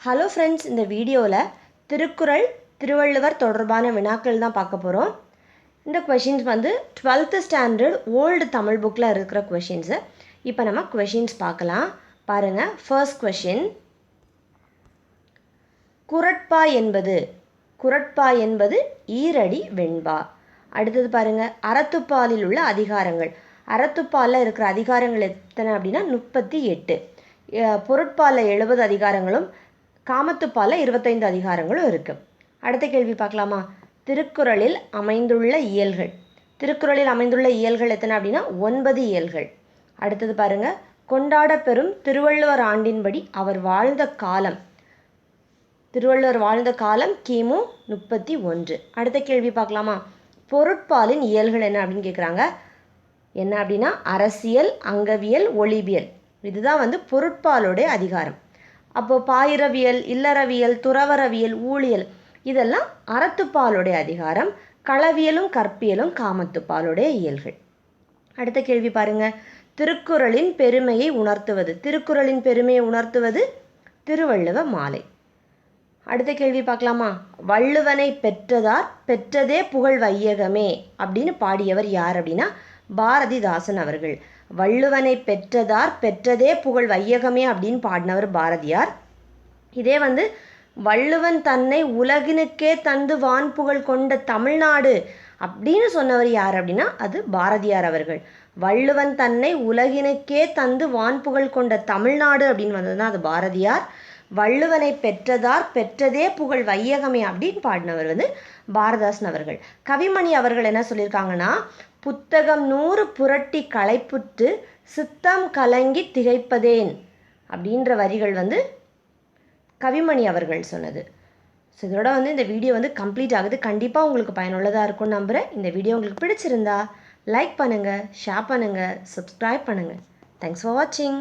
Hello friends இந்த வீடியோவில் திருக்குறள் திருவள்ளுவர் தொடர்பான வினாக்கள் தான் பார்க்க போகிறோம் இந்த கொஷின்ஸ் வந்து டுவெல்த்து ஸ்டாண்டர்ட் ஓல்டு தமிழ் புக்கில் இருக்கிற கொஷின்ஸு இப்போ நம்ம கொஷின்ஸ் பார்க்கலாம். பாருங்கள் ஃபர்ஸ்ட் கொஷின் குரட்பா என்பது குரட்பா என்பது ஈரடி வெண்பா. அடுத்தது பாருங்க அறத்துப்பாலில் உள்ள அதிகாரங்கள். அறத்துப்பாலில் இருக்கிற அதிகாரங்கள் எத்தனை அப்படின்னா முப்பத்தி எட்டு. பொருட்பாலில் எழுபது அதிகாரங்களும் காமத்துப்பாலில் இருபத்தைந்து அதிகாரங்களும் இருக்குது அடுத்த கேள்வி பார்க்கலாமா? திருக்குறளில் அமைந்துள்ள இயல்கள். திருக்குறளில் அமைந்துள்ள இயல்கள் எத்தனை அப்படின்னா ஒன்பது இயல்கள். அடுத்தது பாருங்க. கொண்டாட பெறும் திருவள்ளுவர் ஆண்டின்படி அவர் வாழ்ந்த காலம். திருவள்ளுவர் வாழ்ந்த காலம் கிமு முப்பத்தி ஒன்று. அடுத்த கேள்வி பார்க்கலாமா? பொருட்பாலின் இயல்கள் என்ன அப்படின்னு கேட்குறாங்க என்ன அப்படின்னா அரசியல் அங்கவியல் ஒளிவியல். இதுதான் வந்து பொருட்பாலுடைய அதிகாரம். அப்போ பாயிரவியல் இல்லறவியல் துறவரவியல் ஊழியல் இதெல்லாம் அறத்துப்பாலுடைய அதிகாரம் களவியலும் கற்பியலும் காமத்துப்பாலுடைய இயல்கள். அடுத்த கேள்வி பாருங்க. திருக்குறளின் பெருமையை உணர்த்துவது. திருக்குறளின் பெருமையை உணர்த்துவது திருவள்ளுவ மாலை. அடுத்த கேள்வி பார்க்கலாமா? வள்ளுவனை பெற்றதார் பெற்றதே புகழ் வையகமே அப்படின்னு பாடியவர் யார் அப்படின்னா பாரதிதாசன் அவர்கள். வள்ளுவனை பெற்றதார் பெற்றதே புகழ் வையகமே அப்படின்னு பாடினவர் பாரதியார். இதே வந்து வள்ளுவன் தன்னை உலகினுக்கே தந்து வான் புகழ் கொண்ட தமிழ்நாடு அப்படின்னு சொன்னவர் யார் அப்படின்னா அது பாரதியார் அவர்கள். வள்ளுவன் தன்னை உலகினுக்கே தந்து வான் புகழ் கொண்ட தமிழ்நாடு அப்படின்னு வந்ததுன்னா அது பாரதியார். வள்ளுவனை பெற்றதார் பெற்றதே புகழ் வையகமே அப்படின்னு பாடினவர் வந்து பாரதாசன் அவர்கள். கவிமணி அவர்கள் என்ன சொல்லியிருக்காங்கன்னா புத்தகம் நூறு புரட்டி களைப்புற்று சித்தம் கலங்கி திகைப்பதேன் அப்படின்ற வரிகள் வந்து கவிமணி அவர்கள் சொன்னது. ஸோ இதோட வந்து இந்த வீடியோ வந்து கம்ப்ளீட் ஆகுது. கண்டிப்பாக உங்களுக்கு பயனுள்ளதாக இருக்கும்னு நம்புகிறேன் இந்த வீடியோ உங்களுக்கு பிடிச்சிருந்தா லைக் பண்ணுங்கள் ஷேர் பண்ணுங்கள் சப்ஸ்கிரைப் பண்ணுங்கள் தேங்க்ஸ் ஃபார் வாட்சிங்